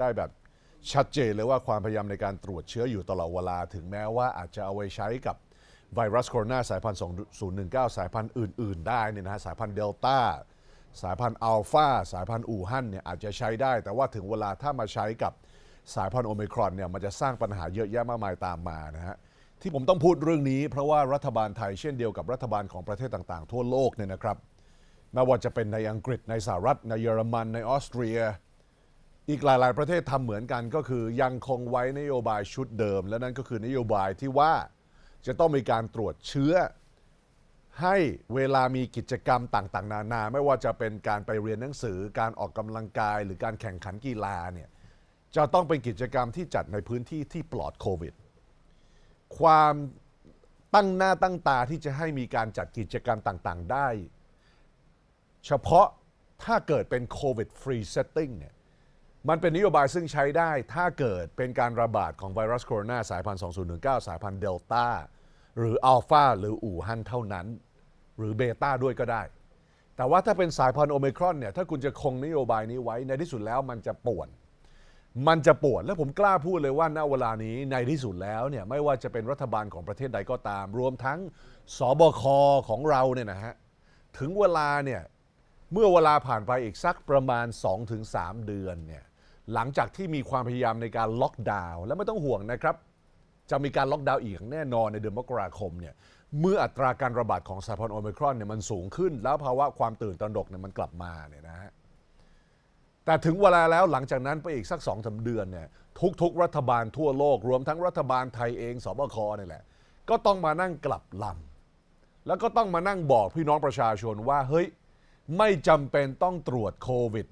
ได้แบบชัดเจนเลยว่าความพยายามในการตรวจเชื้ออยู่ตลอดเวลา ถึงแม้ว่าอาจจะเอาไว้ใช้กับไวรัสโคโรนาสายพันธุ์ 2019 สายพันธุ์อื่น ๆ ได้เนี่ยนะฮะสายพันธุ์เดลต้าสายพันธุ์อัลฟาสายพันธุ์อู่ฮั่นเนี่ยอาจจะใช้ได้ แต่ว่าถึงเวลาถ้ามาใช้กับสายพันธุ์โอมิครอนเนี่ยมันจะสร้างปัญหาเยอะแยะมากมายตามมานะฮะที่ผมต้องพูดเรื่องนี้เพราะว่ารัฐบาลไทยเช่นเดียวกับรัฐบาลของประเทศต่างๆ ทั่วโลกเนี่ยนะครับไม่ว่าจะเป็นในอังกฤษในสหรัฐในเยอรมันในออสเตรีย อีกหลาย ๆ ประเทศทำเหมือนกันก็คือยังคงไว้นโยบายชุดเดิม และนั่นก็คือนโยบายที่ว่าจะต้องมีการตรวจเชื้อ ให้เวลามีกิจกรรมต่าง ๆ นานา ไม่ว่าจะเป็นการไปเรียนหนังสือ การออกกำลังกาย หรือการแข่งขันกีฬาเนี่ยจะต้องเป็นกิจกรรมที่จัดในพื้นที่ที่ปลอดโควิด ความตั้งหน้าตั้งตาที่จะให้มีการจัดกิจกรรมต่าง ๆ ได้ เฉพาะถ้าเกิดเป็นโควิดฟรีเซตติ้งเนี่ย มันเป็นนโยบายซึ่งใช้ได้ถ้าเกิดเป็นการระบาดของไวรัสโคโรนาสายพันธุ์2019 สายพันธุ์เดลต้าหรืออัลฟาหรืออู่ฮั่นเท่านั้น หรือเบต้าด้วยก็ได้ แต่ว่าถ้าเป็นสายพันธุ์โอเมครอนเนี่ยถ้าคุณจะคงนโยบายนี้ไว้ในที่สุดแล้วมันจะป่วน มันจะปวดและผมกล้าพูดเลยว่าณเวลานี้ในที่สุดแล้วเนี่ยไม่ว่าจะเป็นรัฐบาลของประเทศใดก็ตาม รวมทั้งสบคของเราเนี่ยนะฮะถึงเวลาเนี่ยเมื่อเวลาผ่านไปอีกสักประมาณ 2-3 เดือนเนี่ย หลังจากที่มีความพยายามในการล็อกดาวน์และไม่ต้องห่วงนะครับ จะมีการล็อกดาวน์อีกแน่นอนในเดือนมกราคมเนี่ยเมื่ออัตราการระบาดของสายพันธุ์โอมิครอนเนี่ยมันสูงขึ้น แล้วภาวะความตื่นตระหนกเนี่ยมันกลับมาเนี่ยนะฮะแต่ถึงเวลาแล้วหลังจากนั้นไปอีกสักสองสาเดือนเนี่ยทุกๆ รัฐบาลทั่วโลก รวมทั้งรัฐบาลไทยเองสบคนี่แหละ ก็ต้องมานั่งกลับลำแล้วก็ต้องมานั่งบอกพี่น้องประชาชนว่าเฮ้ยไม่จำเป็นต้องตรวจโควิด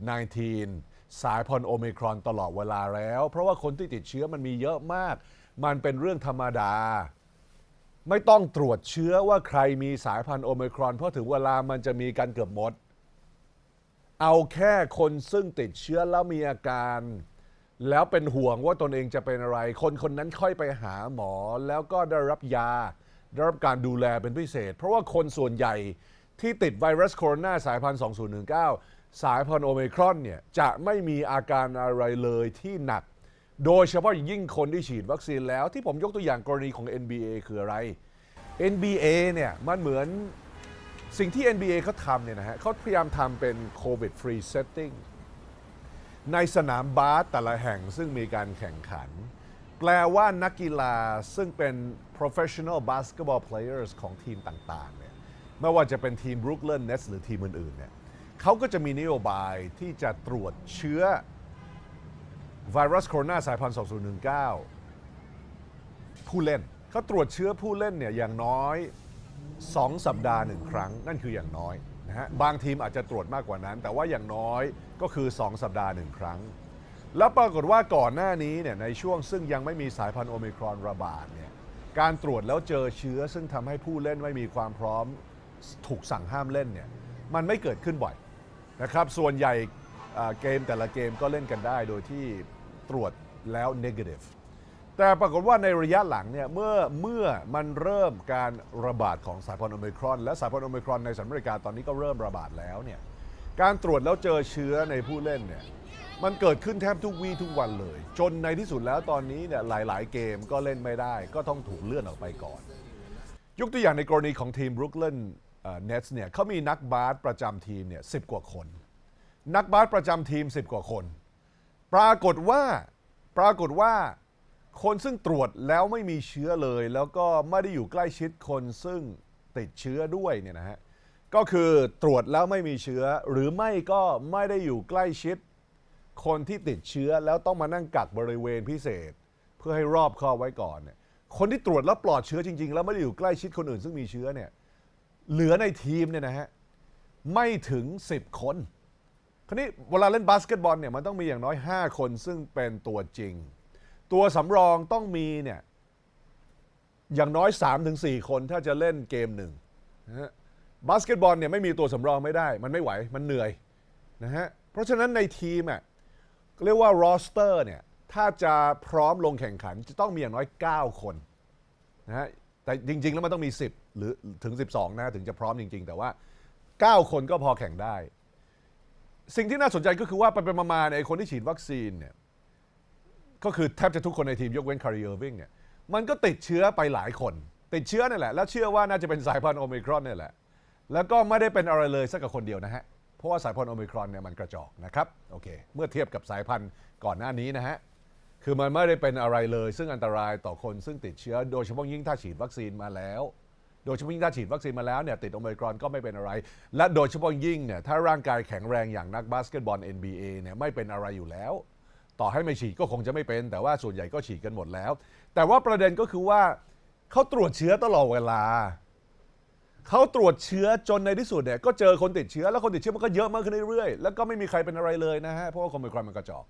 -19 สายพันธุ์โอมิครอนตลอดเวลาแล้ว เพราะว่าคนที่ติดเชื้อมันมีเยอะมาก มันเป็นเรื่องธรรมดา ไม่ต้องตรวจเชื้อว่าใครมีสายพันธุ์โอมิครอน เพราะถึงเวลามันจะมีกันเกือบหมด เอาแค่คนซึ่งติดเชื้อแล้วมีอาการ แล้วเป็นห่วงว่าตนเองจะเป็นอะไร คนคนนั้นค่อยไปหาหมอแล้วก็ได้รับยา ได้รับการดูแลเป็นพิเศษ เพราะว่าคนส่วนใหญ่ที่ติดไวรัสโคโรนาสายพันธุ์ 2019 สายพันธุ์โอเมครอนเนี่ยจะไม่มีอาการอะไรเลยที่หนัก โดยเฉพาะยิ่งคนที่ฉีดวัคซีนแล้วที่ผมยกตัวอย่างกรณีของ NBA คืออะไร NBA เนี่ยมันเหมือนสิ่งที่ NBA เขาทำเนี่ยนะฮะเขาพยายามทำเป็นโควิดฟรีเซตติ้งในสนามบาสแต่ละแห่งซึ่งมีการแข่งขัน แปลว่านักกีฬาซึ่งเป็น professional basketball players ของทีมต่างๆเนี่ยไม่ว่าจะเป็นทีม Brooklyn Nets หรือทีมอื่นๆเนี่ย เขาก็จะมีนโยบายที่จะตรวจเชื้อไวรัสโคโรนาสายพันธุ์ 2019 ผู้เล่นเขาตรวจเชื้อผู้เล่นเนี่ยอย่างน้อย 2 สัปดาห์หนึ่งครั้ง นั่นคืออย่างน้อยนะฮะบางทีมอาจจะตรวจมากกว่านั้น แต่ว่าอย่างน้อยก็คือ 2 สัปดาห์หนึ่งครั้ง แล้วปรากฏว่าก่อนหน้านี้เนี่ยในช่วงซึ่งยังไม่มีสายพันธุ์โอมิครอนระบาดเนี่ยการตรวจแล้วเจอเชื้อซึ่งทำให้ผู้เล่นไม่มีความพร้อมถูกสั่งห้ามเล่นเนี่ยมันไม่เกิดขึ้นบ่อย นะครับ ส่วนใหญ่เกมแต่ละเกมก็เล่นกันได้โดยที่ตรวจแล้ว negative แต่ปรากฏว่าในระยะหลังเนี่ยเมื่อเมื่อมันเริ่มการระบาดของสายพันธุ์โอมิครอน และสายพันธุ์โอมิครอนในสหรัฐอเมริกาตอนนี้ก็เริ่มระบาดแล้วเนี่ยการตรวจแล้วเจอเชื้อในผู้เล่นเนี่ยมันเกิดขึ้นแทบทุกวีทุกวันเลย จนในที่สุดแล้วตอนนี้เนี่ยหลาย ๆ เกมก็เล่นไม่ได้ ก็ต้องถูกเลื่อนออกไปก่อน ยกตัวอย่างในกรณีของทีมบรุกลิน เนสเนี่ยเขามีนักบาสประจำทีมเนี่ยสิกว่าคน นักบาสประจำทีม 10 กว่าคน ปรากฏว่าปรากฏว่าคนซึ่งตรวจแล้วไม่มีเชื้อเลย แล้วก็ไม่ได้อยู่ใกล้ชิดคนซึ่งติดเชื้อด้วยเนี่ยนะฮะก็คือตรวจแล้วไม่มีเชื้อ หรือไม่ก็ไม่ได้อยู่ใกล้ชิด คนที่ติดเชื้อแล้วต้องมานั่งกักบริเวณพิเศษ เพื่อให้รอบคอบไว้ก่อนเนี่ยคนที่ตรวจแล้วปลอดเชื้อจริง ๆ แล้วไม่ได้อยู่ใกล้ชิดคนอื่นซึ่งมีเชื้อเนี่ย เหลือในทีมเนี่ยนะฮะไม่ถึง 10 คนคราวนี้เวลาเล่นบาสเกตบอลเนี่ยมันต้องมีอย่างน้อย 5 คนซึ่งเป็นตัวจริง ตัวสำรองต้องมีเนี่ยอย่างน้อย 3-4 คนถ้าจะเล่นเกมหนึ่งนะฮะบาสเกตบอลเนี่ยไม่มีตัวสำรองไม่ได้ มันไม่ไหวมันเหนื่อยนะฮะเพราะฉะนั้นในทีมอะเรียกว่า roster เนี่ยถ้าจะพร้อมลงแข่งขันจะต้องมีอย่างน้อย 9 คนนะฮะแต่จริง ๆ แล้วมันต้องมี 10 หรือถึง 12 นะถึงจะพร้อมจริง ๆ แต่ว่า 9 คนก็พอแข่งได้ สิ่งที่น่าสนใจก็คือว่าไปไปมาๆเนี่ยคนที่ฉีดวัคซีนเนี่ยก็คือแทบจะทุกคนในทีมยกเว้นคาริเออร์วิงเนี่ยมันก็ติดเชื้อไปหลายคน ติดเชื้อนั่แหละ แล้วเชื่อว่าน่าจะเป็นสายพันธุ์โอมิครอนนี่แหละ แล้วก็ไม่ได้เป็นอะไรเลยสักกับคนเดียวนะฮะ เพราะว่าสายพันธุ์โอมิครอนเนี่ยมันกระจอกนะครับ โอเค เมื่อเทียบกับสายพันธุ์ก่อนหน้านี้นะฮะ คือมันไม่ได้เป็นอะไรเลย ซึ่งอันตรายต่อคนซึ่งติดเชื้อ โดยเฉพาะยิ่งถ้าฉีดวัคซีนมาแล้ว โดยเฉพาะยิ่งถ้าฉีดวัคซีนมาแล้วเนี่ยติดโอมิครอนก็ไม่เป็นอะไร และโดยเฉพาะยิ่งเนี่ยถ้าร่างกายแข็งแรงอย่างนักบาสเกตบอล NBA เนี่ยไม่เป็นอะไรอยู่แล้ว ต่อให้ไม่ฉีดก็คงจะไม่เป็น แต่ว่าส่วนใหญ่ก็ฉีดกันหมดแล้ว แต่ว่าประเด็นก็คือว่าเขาตรวจเชื้อตลอดเวลาเขาตรวจเชื้อจนในที่สุดเนี่ยก็เจอคนติดเชื้อแล้วคนติดเชื้อมันก็เยอะมากขึ้นเรื่อยๆแล้วก็ไม่มีใครเป็นอะไรเลยนะฮะเพราะว่าโอมิครอนมันกระจอก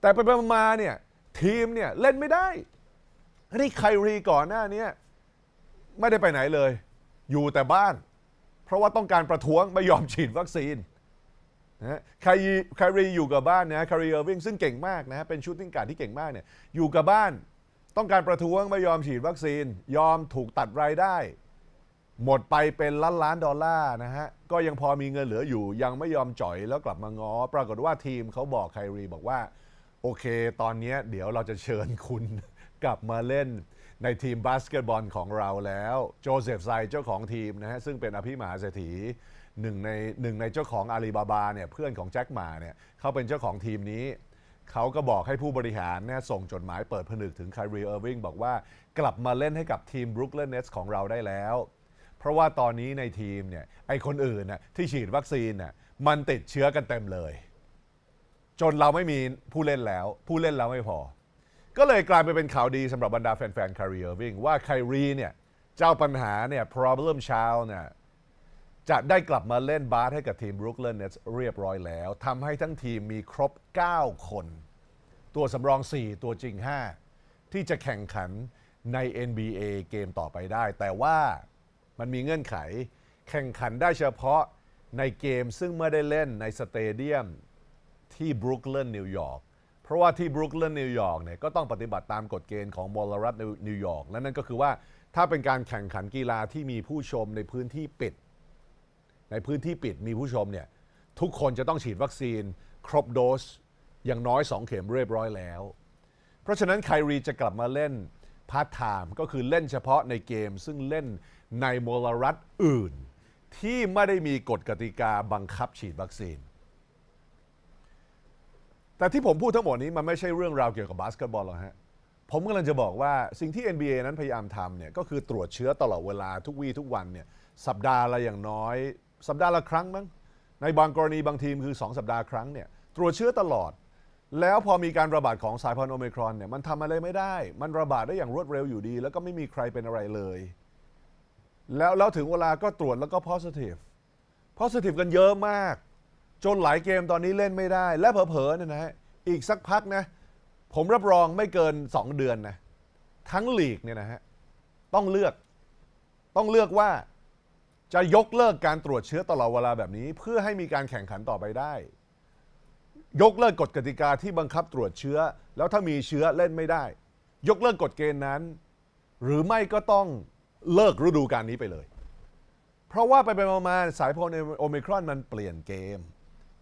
แต่ไปมาเนี่ยทีมเนี่ยเล่นไม่ได้ นี่ไครีก่อนหน้านี้ไม่ได้ไปไหนเลย อยู่แต่บ้าน เพราะว่าต้องการประท้วงไม่ยอมฉีดวัคซีนนะฮะไครีครีอยู่กับบ้านนะคารีเออร์วิงซึ่งเก่งมากนะฮะเป็นชูตติ้งการ์ดที่เก่งมากเนี่ยอยู่กับบ้านต้องการประท้วงไม่ยอมฉีดวัคซีน ยอมถูกตัดรายได้ หมดไปเป็นล้านล้านดอลลาร์นะฮะก็ยังพอมีเงินเหลืออยู่ ยังไม่ยอมจ่อยแล้วกลับมาง้อปรากฏว่าทีมเขาบอกไครีบอกว่า โอเค ตอนนี้เดี๋ยวเราจะเชิญคุณ กลับมาเล่นในทีมบาสเกตบอลของเราแล้ว โจเซฟไซเจ้าของทีมนะฮะซึ่งเป็นอภิมหาเศรษฐีหนึ่งในหนึ่งในเจ้าของอาลีบาบาเนี่ยเพื่อนของแจ็คหมาเนี่ยเขาเป็นเจ้าของทีมนี้ เขาก็บอกให้ผู้บริหารเนี่ยส่งจดหมายเปิดผนึกถึงไครีเออร์วิงบอกว่ากลับมาเล่นให้กับทีมบรุก l ลนเน s ของเราได้แล้ว เพราะว่าตอนนี้ในทีมเนี่ยไอคนอื่นน่ะที่ฉีดวัคซีนน่ะมันติดเชื้อกันเต็มเลย จนเราไม่มีผู้เล่นแล้ว ผู้เล่นแล้วไม่พอ ก็เลยกลายไปเป็นข่าวดีสำหรับบรรดาแฟนๆคาริเออร์วิงว่าไครีเนี่ยเจ้าปัญหาเนี่ย problem child เนี่ยจะได้กลับมาเล่นบาสให้กับทีมบรุก l ลนเน s เรียบร้อยแล้วทำให้ทั้งทีมมีครบ 9 คน ตัวสำรอง 4 ตัวจริง 5 ที่จะแข่งขันใน NBA เกมต่อไปได้ แต่ว่ามันมีเงื่อนไข แข่งขันได้เฉพาะในเกมซึ่งไม่ได้เล่นในสเตเดียมที่บรุกลินนิวยอร์ก เพราะว่าที่บรุกลินนิวยอร์กเนี่ยก็ต้องปฏิบัติตามกฎเกณฑ์ของมลรัฐนิวยอร์กและนั่นก็คือว่าถ้าเป็นการแข่งขันกีฬาที่มีผู้ชมในพื้นที่ปิด ในพื้นที่ปิดมีผู้ชมเนี่ยทุกคนจะต้องฉีดวัคซีน ครบโดสอย่างน้อย 2 เข็มเรียบร้อยแล้ว เพราะฉะนั้นไครีจะกลับมาเล่นพาร์ทไทม์ก็คือเล่นเฉพาะในเกม ซึ่งเล่นในมลรัฐอื่น ที่ไม่ได้มีกฎกติกาบังคับฉีดวัคซีน แต่ที่ผมพูดทั้งหมดนี้มันไม่ใช่เรื่องราวเกี่ยวกับบาสเกตบอลหรอกฮะผมกำลังจะบอกว่าสิ่งที่ NBA นั้นพยายามทำเนี่ยก็คือตรวจเชื้อตลอดเวลาทุกวี่ทุกวันเนี่ยสัปดาห์ละอย่างน้อย สัปดาห์ละครั้งมั้งในบางกรณีบางทีมคือ 2 สัปดาห์ครั้งเนี่ยตรวจเชื้อตลอด แล้วพอมีการระบาดของสายพันธุ์โอมครอนเนี่ยมันทำอะไรไม่ได้ มันระบาดได้อย่างรวดเร็วอยู่ดี แล้วก็ไม่มีใครเป็นอะไรเลย แล้วแล้วถึงเวลาก็ตรวจแล้วก็ positive positive กันเยอะมาก จนหลายเกมตอนนี้เล่นไม่ได้ และเผลอๆเนี่ยนะฮะอีกสักพักนะ ผมรับรองไม่เกิน 2 เดือนนะ ทั้งลีกเนี่ยนะฮะต้องเลือกต้องเลือกว่าจะยกเลิกการตรวจเชื้อตลอดเวลาแบบนี้ เพื่อให้มีการแข่งขันต่อไปได้ ยกเลิกกฎกติกาที่บังคับตรวจเชื้อ แล้วถ้ามีเชื้อเล่นไม่ได้ ยกเลิกกฎเกณฑ์นั้น หรือไม่ก็ต้องเลิกฤดูกาลนี้ไปเลย เพราะว่าไปไปมาๆสายพันธุ์โอมิครอนมันเปลี่ยนเกม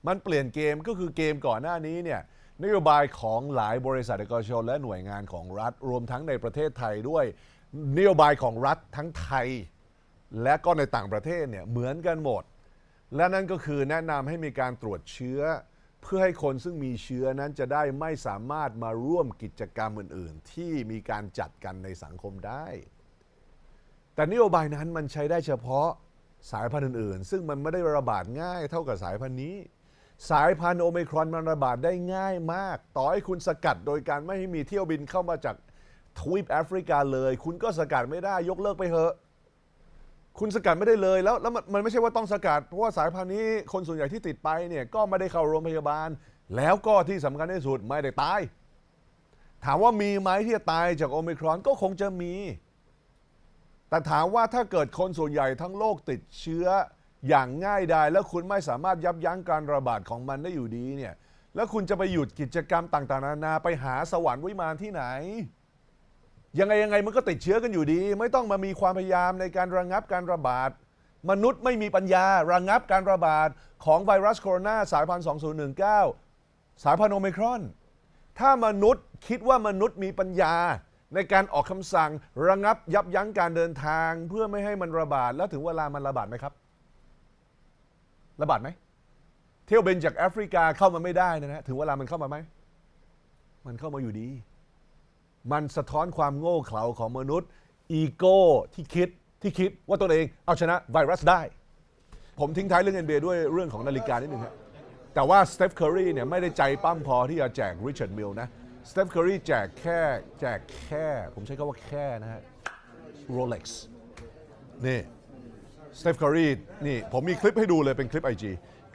มันเปลี่ยนเกมก็คือเกมก่อนหน้านี้เนี่ยนโยบายของหลายบริษัทเอกชนและหน่วยงานของรัฐ รวมทั้งในประเทศไทยด้วย นโยบายของรัฐทั้งไทย และก็ในต่างประเทศเนี่ยเหมือนกันหมด และนั่นก็คือแนะนำให้มีการตรวจเชื้อ เพื่อให้คนซึ่งมีเชื้อนั้นจะได้ไม่สามารถมาร่วมกิจกรรมอื่น ๆ ที่มีการจัดกันในสังคมได้ แต่นโยบายนั้นมันใช้ได้เฉพาะสายพันธุ์อื่นๆ ซึ่งมันไม่ได้ระบาดง่ายเท่ากับสายพันธุ์นี้ สายพันธุ์โอมิครอนมันระบาดได้ง่ายมาก ต่อให้คุณสกัดโดยการไม่ให้มีเที่ยวบินเข้ามาจากทวีปแอฟริกาเลย คุณก็สกัดไม่ได้ยกเลิกไปเถอะ คุณสกัดไม่ได้เลยแล้วแล้วมันมันไม่ใช่ว่าต้องสกัด เพราะว่าสายพันธุ์นี้คนส่วนใหญ่ที่ติดไปเนี่ยก็ไม่ได้เข้าโรงพยาบาล แล้วก็ที่สำคัญที่สุดไม่ได้ตาย ถามว่ามีไหมที่จะตายจากโอมิครอนก็คงจะมี แต่ถามว่าถ้าเกิดคนส่วนใหญ่ทั้งโลกติดเชื้อ อย่างง่ายดาย แล้วคุณไม่สามารถยับยั้งการระบาดของมันได้อยู่ดีเนี่ย แล้วคุณจะไปหยุดกิจกรรมต่างๆ นานาไปหาสวรรค์วิมานที่ไหน ยังไงยังไงมันก็ติดเชื้อกันอยู่ดี ไม่ต้องมามีความพยายามในการระงับการระบาด มนุษย์ไม่มีปัญญาระงับการระบาดของไวรัสโคโรนาสายพันธุ์2019 สายพันธุ์โอไมครอน ถ้ามนุษย์คิดว่ามนุษย์มีปัญญาในการออกคำสั่งระงับยับยั้งการเดินทาง เพื่อไม่ให้มันระบาดแล้วถึงเวลามันระบาดไหมครับ ระบาดไหม เที่ยวบินจากแอฟริกาเข้ามาไม่ได้นะฮะถึงเวลามันเข้ามาไหม มันเข้ามาอยู่ดี มันสะท้อนความโง่เขลาของมนุษย์ อีโก้ที่คิดที่คิดว่าตัวเองเอาชนะไวรัสได้ ผมทิ้งท้ายเรื่อง NBA ด้วยเรื่องของนาฬิกานิดหนึ่งครับแต่ว่าสเตฟเคอรีเนี่ยไม่ได้ใจปั้มพอที่จะแจกริชาร์ดมิลนะสเตฟเคอรีแจกแค่แจกแค่ ผมใช้คำว่าแค่นะฮะโรเล็กซ์นี่ สเตฟคอรีนี่ผมมีคลิปให้ดูเลยเป็นคลิป IG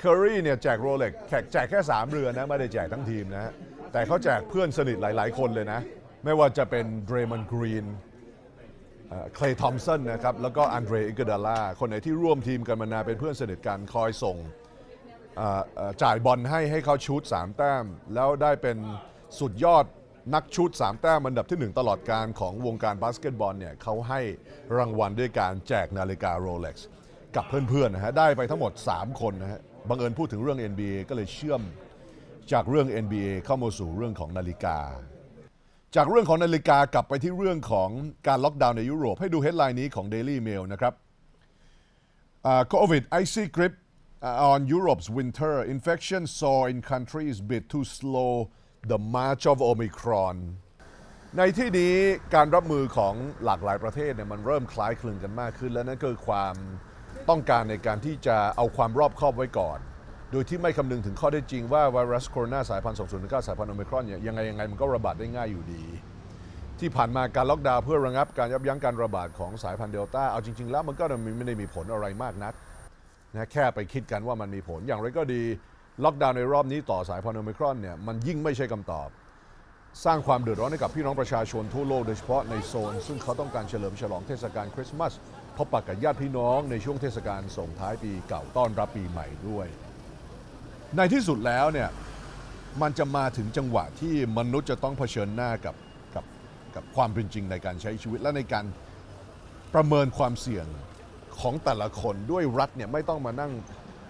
คอรีเนี่ยแจกโรเล็กแจกแจกแค่ 3 เรือนนะ ไม่ได้แจกทั้งทีมนะฮะแต่เขาแจกเพื่อนสนิทหลาย ๆ คนเลยนะ ไม่ว่าจะเป็นเดรมันกรีนเคลย์ทอมสันนะครับ แล้วก็อันเดรอิกดาล่าคนไหนที่ร่วมทีมกันมานานเป็นเพื่อนสนิทกันคอยส่งจ่ายบอลให้ให้เขาชูต3แต้ม แล้วได้เป็นสุดยอด นักชูต3แต้มอันดับที่ 1 ตลอดการของวงการบาสเกตบอลเนี่ยเขาให้รางวัลด้วยการแจกนาฬิกาโรเล็กซ์กับเพื่อนๆนะฮะได้ไปทั้งหมด 3 คนนะฮะบังเอิญพูดถึงเรื่อง NBA ก็เลยเชื่อมจากเรื่อง NBA เข้ามาสู่เรื่องของนาฬิกา จากเรื่องของนาฬิกากลับไปที่เรื่องของการล็อกดาวน์ในยุโรป ให้ดูเฮดไลน์นี้ของ Daily Mail นะครับ Uh, COVID icy grip on Europe's winter infection saw in countries bid to slow the march of Omicron ในที่นี้การรับมือของหลากหลายประเทศเนี่ยมันเริ่มคล้ายคลึงกันมากขึ้น และนั่นคือความต้องการในการที่จะเอาความรอบคอบไว้ก่อน โดยที่ไม่คำนึงถึงข้อได้จริงว่าไวรัสโคโรนาสายพันธุ์2019สายพันธุ์โอมิครอนเนี่ยยังไงยังไงมันก็ระบาดได้ง่ายอยู่ดี ที่ผ่านมาการล็อกดาวน์เพื่อระงับการยับยั้งการระบาดของสายพันธุ์เดลต้าเอาจริง ๆ แล้วมันก็ไม่ได้มีผลอะไรมากนักนะแค่ไปคิดกันว่ามันมีผลอย่างไรก็ดี ล็อกดาวน์ในรอบนี้ต่อสายพันธุ์โอมิครอนเนี่ยมันยิ่งไม่ใช่คำตอบ สร้างความเดือดร้อนให้กับพี่น้องประชาชนทั่วโลกโดยเฉพาะในโซน ซึ่งเขาต้องการเฉลิมฉลองเทศกาลคริสต์มาสพบปะกับญาติพี่น้องในช่วงเทศกาลส่งท้ายปีเก่าต้อนรับปีใหม่ด้วย ในที่สุดแล้วเนี่ยมันจะมาถึงจังหวะที่มนุษย์จะต้องเผชิญหน้ากับกับกับความเป็นจริงในการใช้ชีวิตและในการประเมินความเสี่ยงของแต่ละคนด้วยรัฐเนี่ยไม่ต้องมานั่ง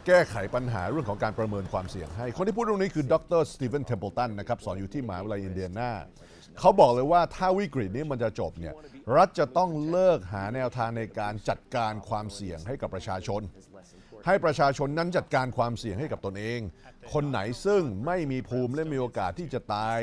แก้ไขปัญหาเรื่องของการประเมินความเสี่ยงให้ คนที่พูดเรื่องนี้คือดรสตีเวนเทมเ l ลตันนะครับสอนอยู่ที่มหาวิทยาลัยอินเดียนาเขาบอกเลยว่าถ้าวิกฤตนี้มันจะจบเนี่ยรัฐจะต้องเลิกหาแนวทางในการจัดการความเสี่ยงให้กับประชาชน ให้ประชาชนนั้นจัดการความเสี่ยงให้กับตนเอง คนไหนซึ่งไม่มีภูมิและมีโอกาสที่จะตาย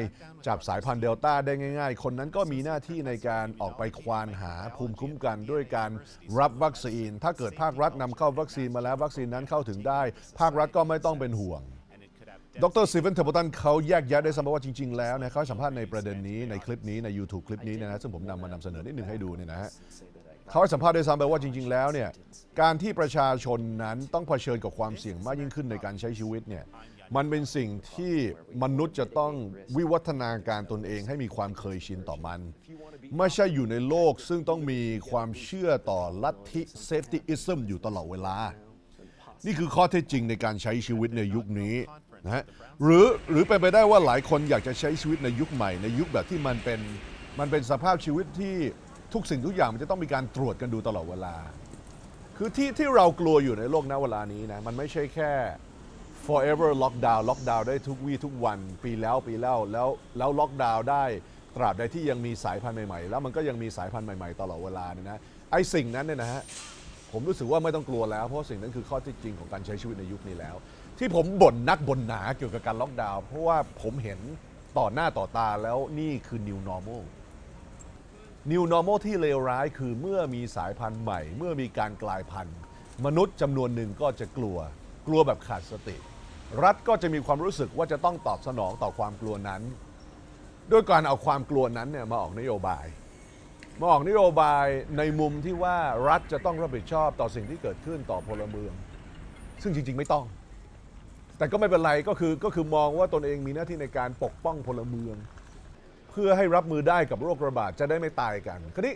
จากสายพันธุ์เดลต้าได้ง่าย ๆ คนนั้นก็มีหน้าที่ในการออกไปควานหาภูมิคุ้มกัน ด้วยการรับวัคซีน ถ้าเกิดภาครัฐนำเข้าวัคซีนมาแล้ววัคซีนนั้นเข้าถึงได้ ภาครัฐก็ไม่ต้องเป็นห่วงดรซีเวนเทอร์บตันเขาแยกแยะได้สมว่าจริง ๆ แล้วเนี่ยเขาให้สัมภาษณ์ในประเด็นนี้ในคลิปนี้ใน YouTube คลิปนี้เนยนะซึ่งผมนำมานำเสนอนิดหนึ่งให้ดูเนี่ยนะฮะ เขาให้สัมภาษณ์ด้วยซ้ำไปว่าจริง ๆ แล้วเนี่ยการที่ประชาชนนั้นต้องเผชิญกับความเสี่ยงมากยิ่งขึ้นในการใช้ชีวิตเนี่ยมันเป็นสิ่งที่มนุษย์จะต้องวิวัฒนาการตนเองให้มีความเคยชินต่อมัน ไม่ใช่อยู่ในโลกซึ่งต้องมีความเชื่อต่อลัทธิเซฟตี้อิซึมอยู่ตลอดเวลา นี่คือข้อเท็จจริงในการใช้ชีวิตในยุคนี้นะฮะหรือหรือเป็นไปได้ว่าหลายคนอยากจะใช้ชีวิตในยุคใหม่ในยุคแบบที่มันเป็นมันเป็นสภาพชีวิตที่ ทุกสิ่งทุกอย่างมันจะต้องมีการตรวจกันดูตลอดเวลา คือที่ที่เรากลัวอยู่ในโลกณเวลานี้นะมันไม่ใช่แค่ forever lockdown ล็อกดาวน์ได้ทุกวี่ทุกวันปีแล้วปีแล้วแล้วแล้วล็อกดาวน์ได้ตราบใดที่ยังมีสายพันธุ์ใหม่ๆ แล้วมันก็ยังมีสายพันธุ์ใหม่ๆ ตลอดเวลาเนี่ยนะไอ้สิ่งนั้นเนี่ยนะฮะผมรู้สึกว่าไม่ต้องกลัวแล้ว เพราะสิ่งนั้นคือข้อที่จริงของการใช้ชีวิตในยุคนี้แล้ว ที่ผมบ่นนักบ่นหนาเกี่ยวกับการล็อกดาวน์เพราะว่าผมเห็นต่อหน้าต่อตาแล้วนี่คือ new normal new normal ที่เลวร้ายคือเมื่อมีสายพันธุ์ใหม่ เมื่อมีการกลายพันธุ์ มนุษย์จำนวนหนึ่งก็จะกลัว กลัวแบบขาดสติ รัฐก็จะมีความรู้สึกว่าจะต้องตอบสนองต่อความกลัวนั้น ด้วยการเอาความกลัวนั้นเนี่ยมาออกนโยบาย มาออกนโยบายในมุมที่ว่ารัฐจะต้องรับผิดชอบต่อสิ่งที่เกิดขึ้นต่อพลเมือง ซึ่งจริง ๆ ไม่ต้อง แต่ก็ไม่เป็นไรก็คือก็คือมองว่าตนเองมีหน้าที่ในการปกป้องพลเมือง พื่อให้รับมือได้กับโรคระบาดจะได้ไม่ตายกันคราวนี้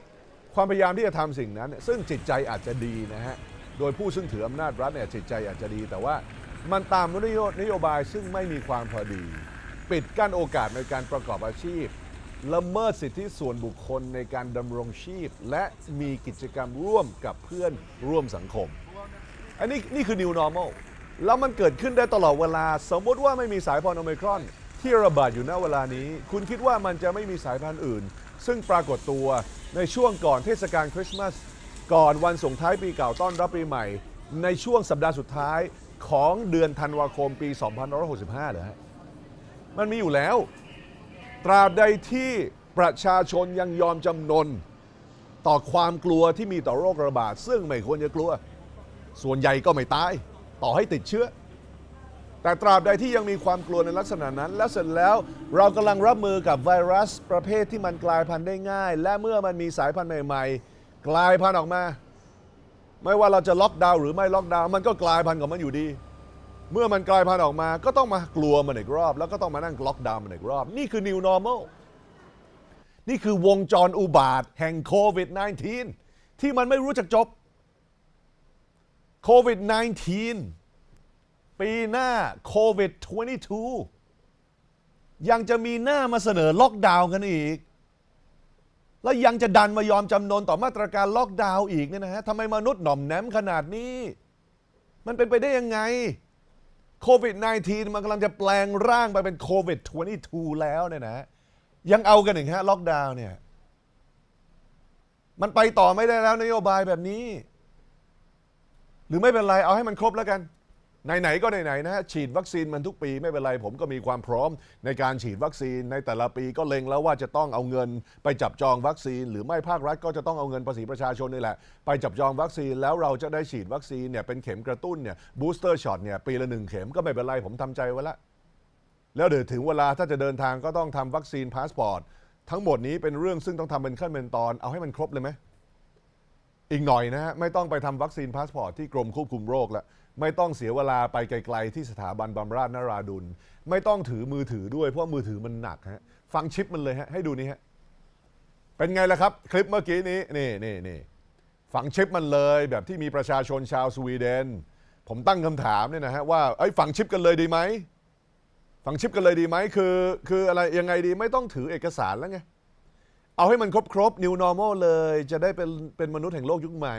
ความพยายามที่จะทำสิ่งนั้น ซึ่งจิตใจอาจจะดีนะฮะโดยผู้ซึ่งถืออำนาจรัฐเนี่ยจิตใจอาจจะดี แต่ว่ามันตามนโยนโยบายซึ่งไม่มีความพอดี ปิดกั้นโอกาสในการประกอบอาชีพละเมิดสิทธิส่วนบุคคลในการดำรงชีพ และมีกิจกรรมร่วมกับเพื่อนร่วมสังคม อันนี้นี่คือ new normal แล้วมันเกิดขึ้นได้ตลอดเวลา สมมติว่าไม่มีสายพันธุ์โอมิครอน ที่ระบาดอยู่ณเวลานี้ คุณคิดว่ามันจะไม่มีสายพันธุ์อื่น ซึ่งปรากฏตัวในช่วงก่อนเทศกาลคริสต์มาสก่อนวันส่งท้ายปีเก่าต้อนรับปีใหม่ ในช่วงสัปดาห์สุดท้ายของเดือนธันวาคมปี 2565เหรอฮะมันมีอยู่แล้ว ตราบใดที่ประชาชนยังยอมจำนน ต่อความกลัวที่มีต่อโรคระบาด ซึ่งไม่ควรจะกลัว ส่วนใหญ่ก็ไม่ตาย ต่อให้ติดเชื้อ แต่ตราบใดที่ยังมีความกลัวในลักษณะนั้น แล้วเสร็จแล้วเรากำลังรับมือกับไวรัสประเภทที่มันกลายพันธุ์ได้ง่าย และเมื่อมันมีสายพันธุ์ใหม่ ๆ กลายพันธุ์ออกมา ไม่ว่าเราจะล็อกดาวน์หรือไม่ล็อกดาวน์มันก็กลายพันธุ์ของมันอยู่ดี เมื่อมันกลายพันธุ์ออกมา ก็ต้องมากลัวมันอีกรอบ แล้วก็ต้องมานั่งล็อกดาวน์มันอีกรอบ นี่คือ new normal นี่คือวงจรอุบาทแห่งโควิด -19 ที่มันไม่รู้จักจบโควิด -19 ปีหน้าโควิด 22 ยังจะมีหน้ามาเสนอล็อกดาวน์กันอีก แล้วยังจะดันมายอมจำนนต่อมาตรการล็อกดาวน์อีกเนี่ยนะฮะทำไมมนุษย์หน่อมแนมขนาดนี้ มันเป็นไปได้ยังไงโควิด -19 มันกำลังจะแปลงร่างไปเป็นโควิด 22 แล้วเนี่ยนะยังเอากันอีกฮะล็อกดาวน์เนี่ย มันไปต่อไม่ได้แล้วนโยบายแบบนี้ หรือไม่เป็นไรเอาให้มันครบแล้วกัน ไหนๆก็ไหนๆนะฮะฉีดวัคซีนมันทุกปีไม่เป็นไร ผมก็มีความพร้อมในการฉีดวัคซีนในแต่ละปีก็เล็งแล้วว่าจะต้องเอาเงินไปจับจองวัคซีน หรือไม่ภาครัฐก็จะต้องเอาเงินภาษีประชาชนนี่แหละ ไปจับจองวัคซีนแล้วเราจะได้ฉีดวัคซีนเนี่ยเป็นเข็มกระตุ้นเนี่ยบูสเตอร์ช็อตเนี่ยปีละหนึ่งเข็มก็ไม่เป็นไรผมทำใจไว้ละแล้วเดี๋ยวถึงเวลาถ้าจะเดินทางก็ต้องทำวัคซีนพาสปอร์ตทั้งหมดนี้เป็นเรื่องซึ่งต้องทำเป็นขั้นเป็นตอนเอาให้มันครบเลยไหมอีกหน่อยนะฮะไม่ต้องไปทำวัคซีนพาสปอร์ตที่กรมควบคุมโรคแล้ว ไม่ต้องเสียเวลาไปไกลๆที่สถาบันบำราศนราดุล ไม่ต้องถือมือถือด้วยเพราะมือถือมันหนักฮะฟังชิปมันเลยฮะให้ดูนี่ฮะเป็นไงล่ะครับ คลิปเมื่อกี้นี้นี่นี่นี่ฝังชิปมันเลยแบบที่มีประชาชนชาวสวีเดน ผมตั้งคำถามเนี่ยนะฮะว่าเอ้ยฝังชิปกันเลยดีไหมฝังชิปกันเลยดีไหมคือคืออะไรยังไงดีไม่ต้องถือเอกสารแล้วไงเอาให้มันครบครบ new normal เลย จะได้เป็นเป็นมนุษย์แห่งโลกยุคใหม่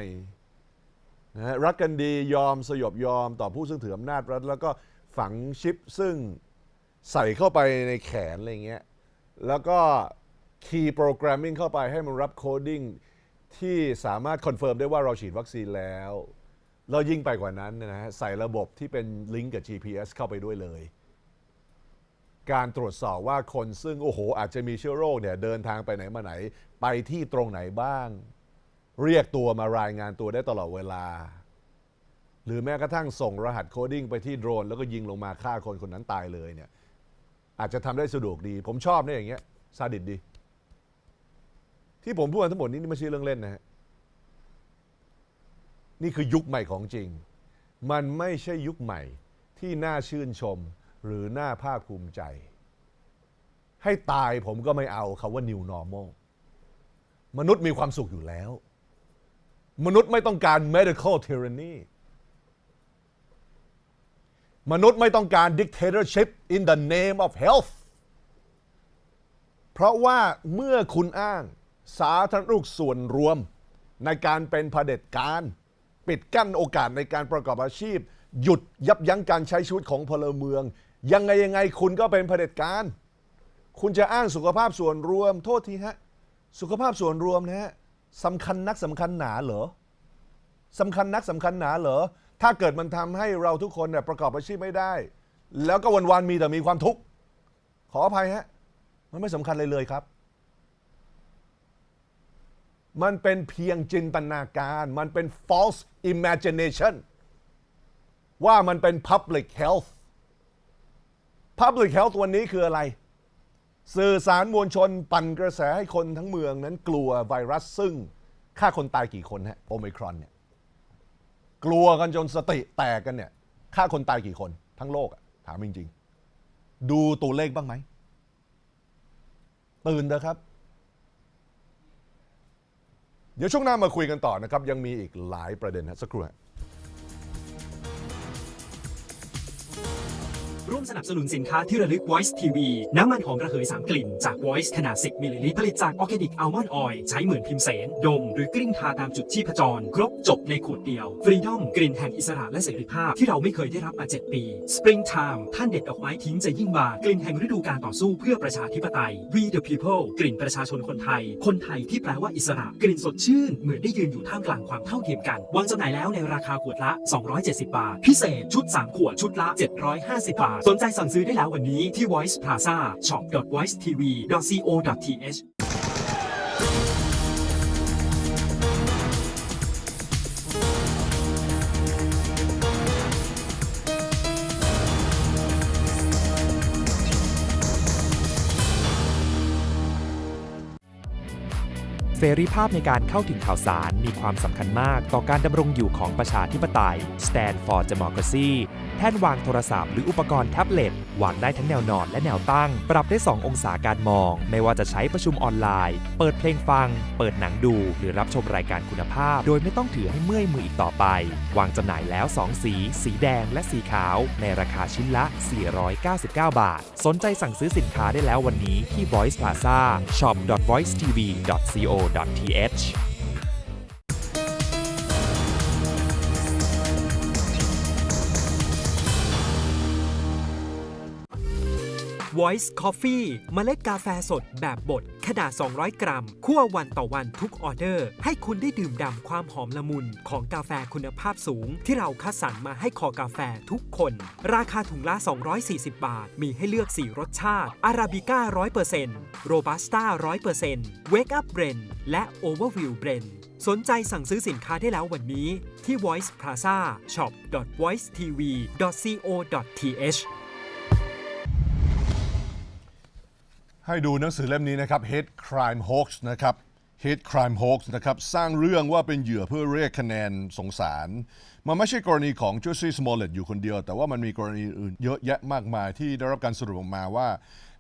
นะฮะรักกันดียอมสยบยอมต่อผู้ซึ่งถืออำนาจรัฐ แล้วก็ฝังชิปซึ่งใส่เข้าไปในแขนอะไรเงี้ยแล้วก็ key programming เข้าไปให้มันรับ coding ที่สามารถคอนเฟิร์มได้ว่าเราฉีดวัคซีนแล้วแล้วยิ่งไปกว่านั้นนยนะฮะใส่ระบบที่เป็นลิงก์กับ GPS เข้าไปด้วยเลย การตรวจสอบว่าคนซึ่ง โอ้โห อาจจะมีเชื้อโรคเนี่ยเดินทางไปไหนมาไหน ไปที่ตรงไหนบ้าง เรียกตัวมารายงานตัวได้ตลอดเวลา หรือแม้กระทั่งส่งรหัสโคดิ้งไปที่โดรน แล้วก็ยิงลงมาฆ่าคนคนนั้นตายเลยเนี่ย อาจจะทำได้สะดวกดี ผมชอบเนี่ยอย่างเงี้ยซาดิสดี ที่ผมพูดมาทั้งหมดนี้นี่ไม่ใช่เรื่องเล่นนะฮะนี่คือยุคใหม่ของจริง มันไม่ใช่ยุคใหม่ที่น่าชื่นชมหรือน่าภาคภูมิใจ ให้ตายผมก็ไม่เอาคาว่า new normal มนุษย์มีความสุขอยู่แล้ว มนุษย์ไม่ต้องการ medical tyranny มนุษย์ไม่ต้องการ dictatorship in the name of health เพราะว่าเมื่อคุณอ้างสาธารณรูปส่วนรวม ในการเป็นเผด็จการ ปิดกั้นโอกาสในการประกอบอาชีพ หยุดยับยั้งการใช้ชีวิตของพลเมือง ยังไงยังไงคุณก็เป็นเผด็จการ คุณจะอ้างสุขภาพส่วนรวม โทษทีฮะ สุขภาพส่วนรวมนะฮะ สำคัญนักสำคัญหนาเหรอสำคัญนักสำคัญหนาเหรอถ้าเกิดมันทำให้เราทุกคนเนี่ยประกอบอาชีพไม่ได้ แล้วก็วันๆมีแต่มีความทุกข์ขออภัยฮะมันไม่สำคัญเลยเลยครับ มันเป็นเพียงจินตนาการ มันเป็น false imagination ว่ามันเป็น public health public health วันนี้คืออะไร สื่อสารมวลชนปั่นกระแสให้คนทั้งเมืองนั้นกลัวไวรัสซึ่งฆ่าคนตายกี่คนฮะโอมิครอนเนี่ยกลัวกันจนสติแตกกันเนี่ยฆ่าคนตายกี่คนทั้งโลกอะถามจริงๆ ดูตัวเลขบ้างไหม ตื่นนะครับ เดี๋ยวช่วงหน้ามาคุยกันต่อนะครับ ยังมีอีกหลายประเด็นนะสักครู่ฮะ ร่วมสนับสนุนสินค้าที่ระลึก Voice TV น้ำมันหอมระเหย3กลิ่นจาก Voice ขนาด 10มิลลิลิตรผลิตจากออร์แกนิกอัลมอนด์ออยล์ใช้เหมือนพิมพ์เสน ดม หรือกลิ้งทาตามจุดชีพจร ครบจบในขวดเดียว Freedom กลิ่นแห่งอิสระและเสรีภาพที่เราไม่เคยได้รับมา 7 ปี Springtime ท่านเด็ดดอกไม้ทิ้งจะยิ่งบานกลิ่นแห่งฤดูการต่อสู้เพื่อประชาธิปไตย We the People กลิ่นประชาชนคนไทย คนไทยที่แปลว่าอิสระกลิ่นสดชื่นเหมือนได้ยืนอยู่ท่ามกลางความเท่าเทียมกันวางจำหน่ายแล้วในราคาขวดละ 270 บาท พิเศษชุด 3 ขวดชุดละ 750 บาทสนใจสั่งซื้อได้แล้ววันนี้ที่ Voice Plaza shop.voicetv.co.th เสรีภาพในการเข้าถึงข่าวสารมีความสำคัญมากต่อการดำรงอยู่ของประชาธิปไตย Stand for Democracy แท่นวางโทรศัพท์หรืออุปกรณ์แท็บเล็ต วางได้ทั้งแนวนอนและแนวตั้ง ปรับได้ 2 องศาการมอง ไม่ว่าจะใช้ประชุมออนไลน์ เปิดเพลงฟัง เปิดหนังดู หรือรับชมรายการคุณภาพ โดยไม่ต้องถือให้เมื่อยมืออีกต่อไป วางจำหน่ายแล้ว 2 สี สีแดงและสีขาว ในราคาชิ้นละ 499 บาท สนใจสั่งซื้อสินค้าได้แล้ววันนี้ที่ Voice Plaza shop voice tv co th. Voice Coffee เมล็ดกาแฟสดแบบบด ขนาด 200 กรัม คั่ววันต่อวันทุกออเดอร์ ให้คุณได้ดื่มด่ำความหอมละมุน ของกาแฟคุณภาพสูง ที่เราคัดสรรมาให้คอกาแฟทุกคน ราคาถุงละ 240 บาท มีให้เลือก 4 รสชาติ อาราบิก้า 100%โรบัสต้า 100% Wake Up Blend และ Overview Blend สนใจสั่งซื้อสินค้าได้แล้ววันนี้ที่ Voice Plaza shop.voicetv.co.th ให้ดูหนังสือเล่มนี้นะครับ Hate Crime Hoax นะครับ Hate Crime Hoax นะครับ สร้างเรื่องว่าเป็นเหยื่อเพื่อเรียกคะแนนสงสาร มันไม่ใช่กรณีของจูซี่สมอลเลตอยู่คนเดียว แต่ว่ามันมีกรณีอื่นเยอะแยะมากมายที่ได้รับการสรุปออกมาว่า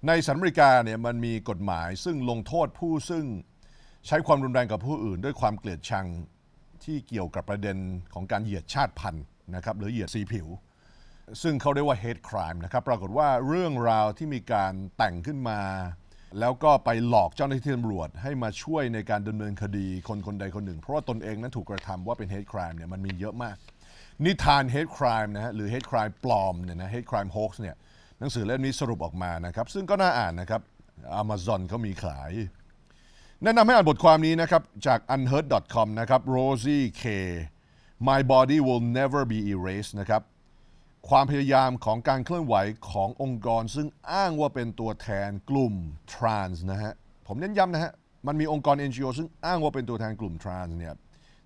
ในสหรัฐอเมริกาเนี่ยมันมีกฎหมายซึ่งลงโทษผู้ซึ่งใช้ความรุนแรงกับผู้อื่น ด้วยความเกลียดชังที่เกี่ยวกับประเด็นของการเหยียดชาติพันธุ์นะครับหรือเหยียดสีผิว ซึ่งเขาเรียกว่า hate crime นะครับ ปรากฏว่าเรื่องราวที่มีการแต่งขึ้นมา แล้วก็ไปหลอกเจ้าหน้าที่ตำรวจ ให้มาช่วยในการดำเนินคดีคนคนใดคนหนึ่ง เพราะว่าตนเองนั้นถูกกระทำว่าเป็น hate crime เนี่ยมันมีเยอะมาก นิทาน hate crime นะฮะหรือ hate crime ปลอมเนี่ยนะ hate crime hoax เนี่ยหนังสือเล่มนี้สรุปออกมานะครับ ซึ่งก็น่าอ่านนะครับ Amazon เขามีขาย แนะนำให้อ่านบทความนี้นะครับจาก unheard.com นะครับ Rosie K My body will never be erased นะครับ ความพยายามของการเคลื่อนไหวขององค์กร ซึ่งอ้างว่าเป็นตัวแทนกลุ่มทรานส์นะฮะผมเน้นย้ำนะฮะมันมีองค์กร NGO ซึ่งอ้างว่าเป็นตัวแทนกลุ่มทรานส์เนี่ย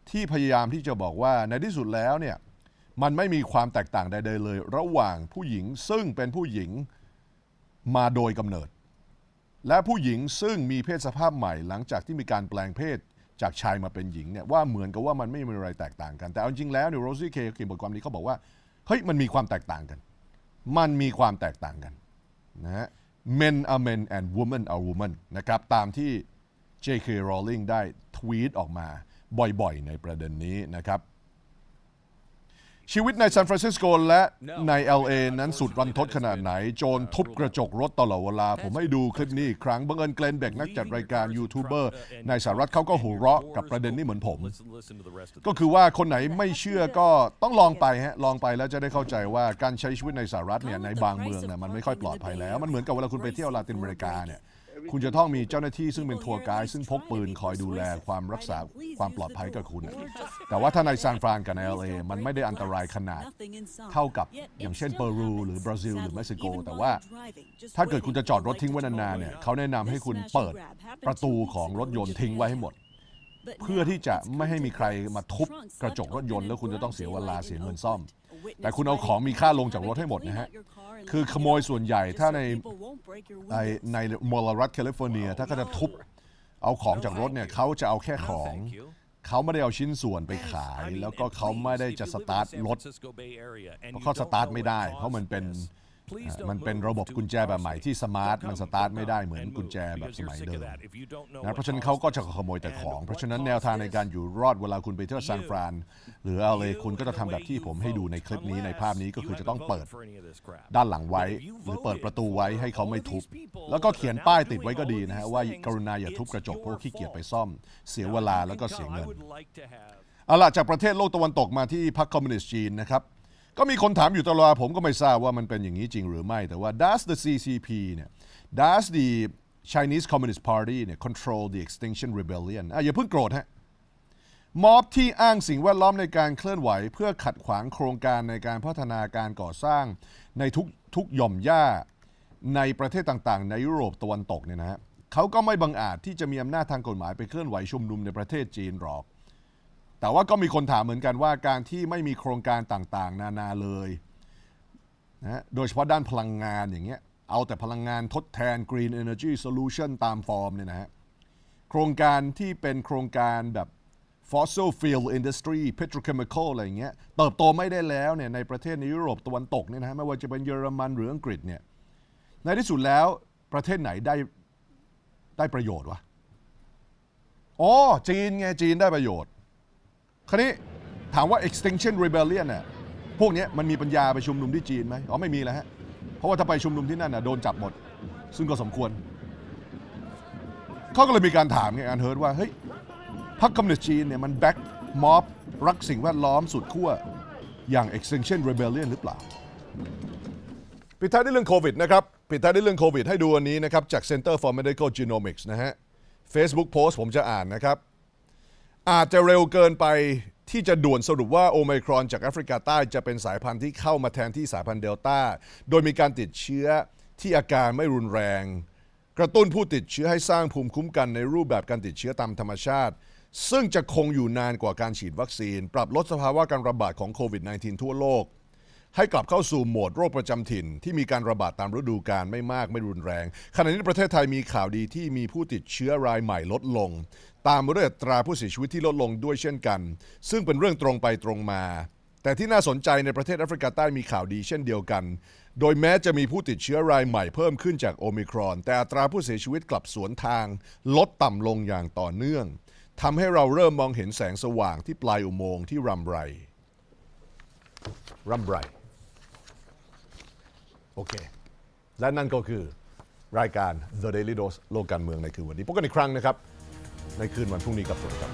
ที่พยายามที่จะบอกว่าในที่สุดแล้วเนี่ยมันไม่มีความแตกต่างใดๆเลย ระหว่างผู้หญิงซึ่งเป็นผู้หญิงมาโดยกำเนิด และผู้หญิงซึ่งมีเพศสภาพใหม่หลังจากที่มีการแปลงเพศจากชายมาเป็นหญิงเนี่ยว่าเหมือนกับว่ามันไม่มีอะไรแตกต่างกันแต่เอาจริงแล้วเนี่ยโรซี่เคเขียนบทความนี้เขาบอกว่า เฮ้ยมันมีความแตกต่างกัน มันมีความแตกต่างกันนะฮะ men are men and women are women นะครับตามที่ J.K. Rowling ได้ทวีตออกมาบ่อยๆ ในประเด็นนี้นะครับ ชีวิตในซานฟรานซิสโกและใน LA นั้นสุดรันทดขนาดไหน โจรทุบกระจกรถตลอดเวลา ผมให้ดูคลิปนี้อีกครั้งบังเอิญเกลนเบกนักจัดรายการยูทูบเบอร์ในสหรัฐเขาก็หัวเราะกับประเด็นนี้เหมือนผม ก็คือว่าคนไหนไม่เชื่อก็ต้องลองไปฮะลองไปแล้วจะได้เข้าใจว่าการใช้ชีวิตในสหรัฐเนี่ยในบางเมืองเนี่ยมันไม่ค่อยปลอดภัยแล้ว มันเหมือนกับเวลาคุณไปเที่ยวลาตินอเมริกาเนี่ย คุณจะต้องมีเจ้าหน้าที่ซึ่งเป็นทัวร์ไกด์ซึ่งพกปืนคอยดูแลความรักษาความปลอดภัยกับคุณ แต่ว่าถ้าในซานฟรานกับใน LA มันไม่ได้อันตรายขนาด เท่ากับอย่างเช่นเปรู หรือบราซิล หรือเม็กซิโก แต่ว่าถ้าเกิดคุณจะจอดรถทิ้งไว้นานๆเนี่ยเขาแนะนำให้คุณเปิดประตูของรถยนต์ทิ้งไว้ให้หมดเพื่อที่จะไม่ให้มีใครมาทุบกระจกรถยนต์แล้วคุณจะต้องเสียเวลาเสียเงินซ่อม แต่คุณเอาของมีค่าลงจากรถให้หมดนะฮะ คือขโมยส่วนใหญ่ถ้าในในในมลรัฐแคลิฟอร์เนีย ถ้าเขาจะทุบเอาของจากรถเนี่ยเขาจะเอาแค่ของเขาไม่ได้เอาชิ้นส่วนไปขาย แล้วก็เขาไม่ได้จะสตาร์ทรถเพราะเขาสตาร์ทไม่ได้ เพราะมันเป็น มันเป็นระบบกุญแจแบบใหม่ที่สมาร์ท มันสตาร์ทไม่ได้เหมือนกุญแจแบบสมัยเดิมนะเพราะฉะนั้นเขาก็จะขโมยแต่ของ เพราะฉะนั้นแนวทางในการอยู่รอดเวลาคุณไปเที่ยวซานฟราน หรืออะไรคุณก็จะทำแบบที่ผมให้ดูในคลิปนี้ในภาพนี้ก็คือจะต้องเปิดด้านหลังไว้ หรือเปิดประตูไว้ให้เขาไม่ทุบ แล้วก็เขียนป้ายติดไว้ก็ดีนะฮะว่ากรุณาอย่าทุบกระจกเพราะว่าขี้เกียจไปซ่อม เสียเวลาแล้วก็เสียเงินเอาล่ะจากประเทศโลกตะวันตกมาที่พรรคคอมมิวนิสต์จีนนะครับ ก็มีคนถามอยู่ตลอดผมก็ไม่ทราบว่ามันเป็นอย่างนี้จริงหรือไม่ แต่ว่า does the CCP เนี่ย does the Chinese Communist Party เนี่ย control the Extinction Rebellion อะอย่าเพิ่งโกรธฮะม็อบที่อ้างสิ่งแวดล้อมในการเคลื่อนไหว เพื่อขัดขวางโครงการในการพัฒนาการก่อสร้างในทุกทุกหย่อมย่าในประเทศต่างๆ ในยุโรปตะวันตกเนี่ยนะฮะเขาก็ไม่บังอาจที่จะมีอำนาจทางกฎหมายไปเคลื่อนไหวชุมนุมในประเทศจีนหรอก แต่ว่าก็มีคนถามเหมือนกันว่าการที่ไม่มีโครงการต่างๆ นานาเลยนะโดยเฉพาะด้านพลังงานอย่างเงี้ยเอาแต่พลังงานทดแทน Green Energy Solution ตามฟอร์มเนี่ยนะฮะโครงการที่เป็นโครงการแบบ fossil fuel industry petrochemical อะไรอย่างเงี้ยเติบโตไม่ได้แล้วเนี่ยในประเทศในยุโรปตะวันตกเนี่ยนะฮะไม่ว่าจะเป็นเยอรมันหรืออังกฤษเนี่ยในที่สุดแล้วประเทศไหนได้ได้ประโยชน์วะอ๋อจีนไงจีนได้ประโยชน์ คราวนี้ถามว่า extinction rebellion เนี่ยพวกนี้มันมีปัญญาไปชุมนุมที่จีนไหมอ๋อไม่มีแล้วฮะ เพราะว่าถ้าไปชุมนุมที่นั่นน่ะโดนจับหมด ซึ่งก็สมควร เขาก็เลยมีการถามไงอันเฮิร์ตว่า เฮ้ยพรรคคอมมิวนิสต์จีนเนี่ยมันแบ็กม็อบรักสิ่งแวดล้อมสุดขั้วอย่าง Extinction Rebellion หรือเปล่า ปิดท้ายด้วยเรื่องโควิดนะครับ ปิดท้ายด้วยเรื่องโควิดให้ดูอันนี้นะครับ จาก Center for Medical Genomics นะฮะ Facebook Post ผมจะอ่านนะครับ อาจจะเร็วเกินไปที่จะด่วนสรุปว่าโอไมครอนจากแอฟริกาใต้จะเป็นสายพันธุ์ที่เข้ามาแทนที่สายพันธุ์เดลต้า โดยมีการติดเชื้อที่อาการไม่รุนแรง กระตุ้นผู้ติดเชื้อให้สร้างภูมิคุ้มกันในรูปแบบการติดเชื้อตามธรรมชาติ ซึ่งจะคงอยู่นานกว่าการฉีดวัคซีน ปรับลดสภาวะการระบาดของโควิด -19 ทั่วโลก ให้กลับเข้าสู่โหมดโรคประจำถิ่น ที่มีการระบาดตามฤดูกาลไม่มากไม่รุนแรง ขณะนี้ประเทศไทยมีข่าวดีที่มีผู้ติดเชื้อรายใหม่ลดลง ตามมาด้วยตราผู้เสียชีวิตที่ลดลงด้วยเช่นกัน ซึ่งเป็นเรื่องตรงไปตรงมา แต่ที่น่าสนใจในประเทศแอฟริกาใต้มีข่าวดีเช่นเดียวกัน โดยแม้จะมีผู้ติดเชื้อรายใหม่เพิ่มขึ้นจากโอมิครอน แต่อัตราผู้เสียชีวิตกลับสวนทาง ลดต่ำลงอย่างต่อเนื่องทำให้เราเริ่มมองเห็นแสงสว่างที่ปลายอุโมงค์ที่รำไรรำไรโอเค และนั่นก็คือรายการ The Daily Dose โลกการเมืองในคืนวันนี้พบกันอีกครั้งนะครับ ในคืนวันพรุ่งนี้กับสวัสดีครับ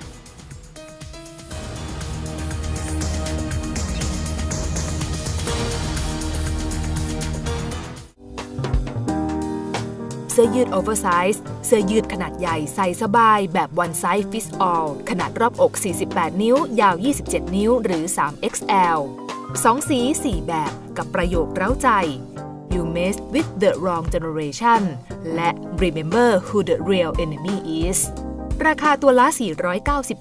เสื้อยืดโอเวอร์ไซส์เสื้อยืดขนาดใหญ่ใส่สบายแบบ one size fits all ขนาดรอบอก 48 นิ้ว ยาว 27 นิ้ว หรือ 3XL 2 สี 4 แบบกับประโยคเร้าใจ You mess with the wrong generation และ Remember who the real enemy is ราคาตัวละ490